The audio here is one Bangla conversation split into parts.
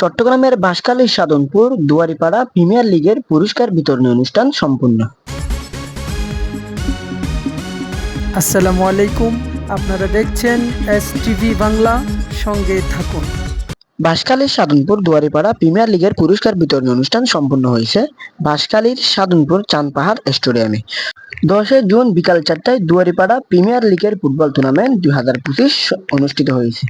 চট্টগ্রামের বাঁশখালী সাধনপুর দুয়ারিপাড়া প্রিমিয়ার লিগের পুরস্কার বিতরণী অনুষ্ঠান সম্পূর্ণ আসসালামু আলাইকুম। আপনারা দেখছেন এস টিভি বাংলা। সঙ্গে থাকুন। বাঁশখালীর সাধনপুর দুয়ারিপাড়া প্রিমিয়ার লিগের পুরস্কার বিতরণী অনুষ্ঠান সম্পন্ন হয়েছে বাঁশখালীর সাধনপুর চাঁদ পাহাড় স্টেডিয়ামে। দশই জুন বিকাল চারটায় দুয়ারিপাড়া প্রিমিয়ার লিগের ফুটবল টুর্নামেন্ট দুই হাজার পঁচিশ অনুষ্ঠিত হয়েছে।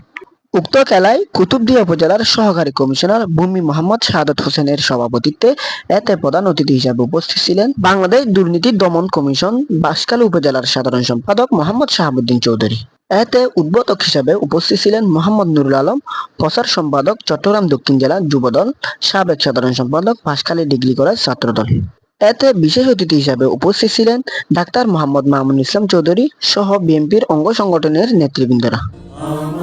উক্ত খেলায় কুতুবদিয়া উপজেলার সহকারী কমিশনার ভূমি মোহাম্মদ শাহাদত হোসেনের সভাপতিত্বে এতে প্রধান অতিথি হিসাবে উপস্থিত ছিলেন বাংলাদেশ দুর্নীতি দমন কমিশন বাঁশখালী উপজেলার সাধারণ সম্পাদক মোহাম্মদ শাহাবুদ্দিন চৌধুরী। এতে উদ্বোধক হিসাবে উপস্থিত ছিলেন মোহাম্মদ নুরুল আলম, প্রচার সম্পাদক চট্টগ্রাম দক্ষিণ জেলা যুবদল সাবেক সাধারণ সম্পাদক বাঁশখালী ডিগ্রি কলেজ ছাত্রদল এতে বিশেষ অতিথি হিসাবে উপস্থিত ছিলেন ডাক্তার মোহাম্মদ মামুন ইসলাম চৌধুরী সহ বিএনপির অঙ্গ সংগঠনের নেতৃবৃন্দরা।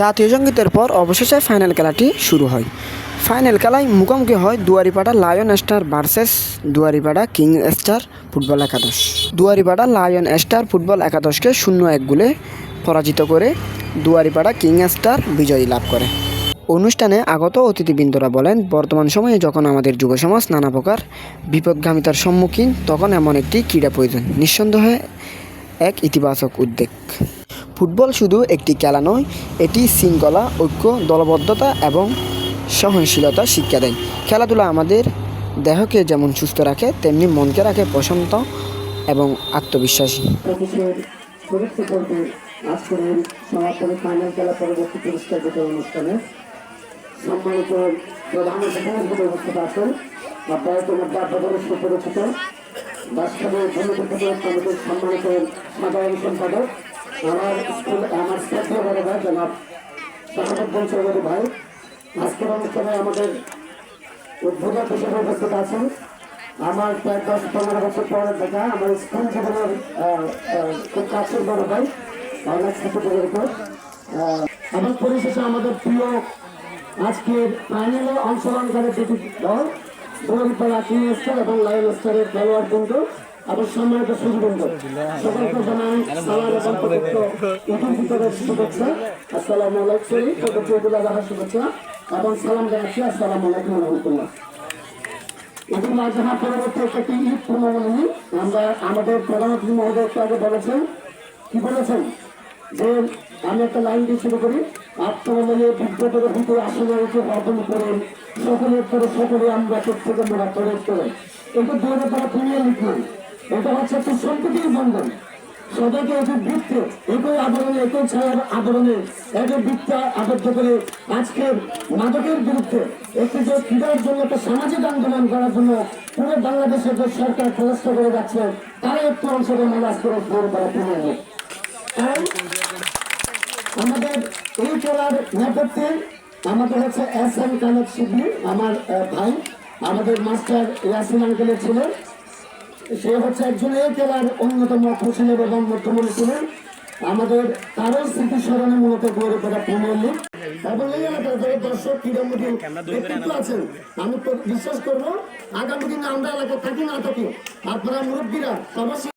জাতীয় সঙ্গীতের পর অবশেষে ফাইনাল খেলাটি শুরু হয়। ফাইনাল খেলায় মুখোমুখি হয় Duaripara lion star versus Duaripara king star football একাদশ। দুয়ারিপাড়া লায়ন স্টার ফুটবল একাদশকে শূন্য এক গোলে পরাজিত করে দুয়ারিপাড়া কিং স্টার বিজয়ী লাভ করে। অনুষ্ঠানে আগত অতিথিবৃন্দরা বলেন, বর্তমান সময়ে যখন আমাদের যুব সমাজ নানা প্রকার বিপদগামিতার সম্মুখীন, তখন এমন একটি ক্রীড়া প্রয়োজন, নিঃসন্দেহে এক ইতিবাচক উদ্বেগ। ফুটবল শুধু একটি খেলা নয়, এটি শৃঙ্খলা, ঐক্য, দলবদ্ধতা এবং সহনশীলতা শিক্ষা দেয়। খেলাধুলা আমাদের দেহকে যেমন সুস্থ রাখে, তেমনি মনকে রাখে প্রশান্ত এবং আত্মবিশ্বাসী। সম্মানিত আমার স্কুল আমার শ্রদ্ধা বড় ভাই জনাব শাহাবুদ্দিন চৌধুরী ভাই। আজকের অনুষ্ঠানে আমাদের উদ্বোধক হিসেবে উপস্থিত আছেন। আমার প্রায় দশ পনেরো বছর পরে দেখা আমার স্কুল জীবনের খুব কাছের বড় ভাই অনেক আহ, এবং পরিশেষে আমাদের প্রিয় আজকের ফাইনালে অংশগ্রহণকারী দুটি দল দৌড়িপাড়া কিং স্টার এবং লায়ন স্টারের খেলোয়াড় বন্ধু। আমরা আমাদের প্রধানমন্ত্রী মহোদয় একটু আগে বলেছেন। কি বলেছেন? যে আমি একটা লাইন দিয়ে শুরু করি। আত্মমনে বিদ্যুতের ভিতরে আসলে এসে অর্জন করেন, সকলের করে সকলে আমরা প্রত্যেকে মোড়া করে করে এটা দু হাজার টাকা প্রিমিয়ার লিখ নয়। এটা হচ্ছে একটা সম্পত্তির বন্ধন সবাইকে একই বৃত্তে, একই আদরণে একই ছায়ার আদরণে একই বৃত্তে আবদ্ধ করে আজকের মাদকের বিরুদ্ধে একটি যে ক্রীড়ার জন্য, একটা সামাজিক আন্দোলন করার জন্য পুরো বাংলাদেশের যে সরকার চেষ্টা করে যাচ্ছে, তারা একটু অংশগ্রহণ আজ করে পুরো করা পুরো তাই আমাদের এই খেলার নেপথ্যে আমাদের হচ্ছে এস এম কানেক শিবলি আমার ভাই, আমাদের মাস্টার ইয়াসিন আঙ্কেলের ছিলেন সে হচ্ছে একজন এই জেলার অন্যতম হোসেন ছিলেন আমাদের তারও স্মৃতি স্মরণে মূলত গৌরব করা প্রিমিয়ার এবং এই এলাকার দর্শক ব্যক্তিত্ব আছেন, আমি বিশ্বাস করব, আগামী দিনে আমরা এলাকায় থাকি না থাকি, আপনারা মুরব্বীরা অবশ্যই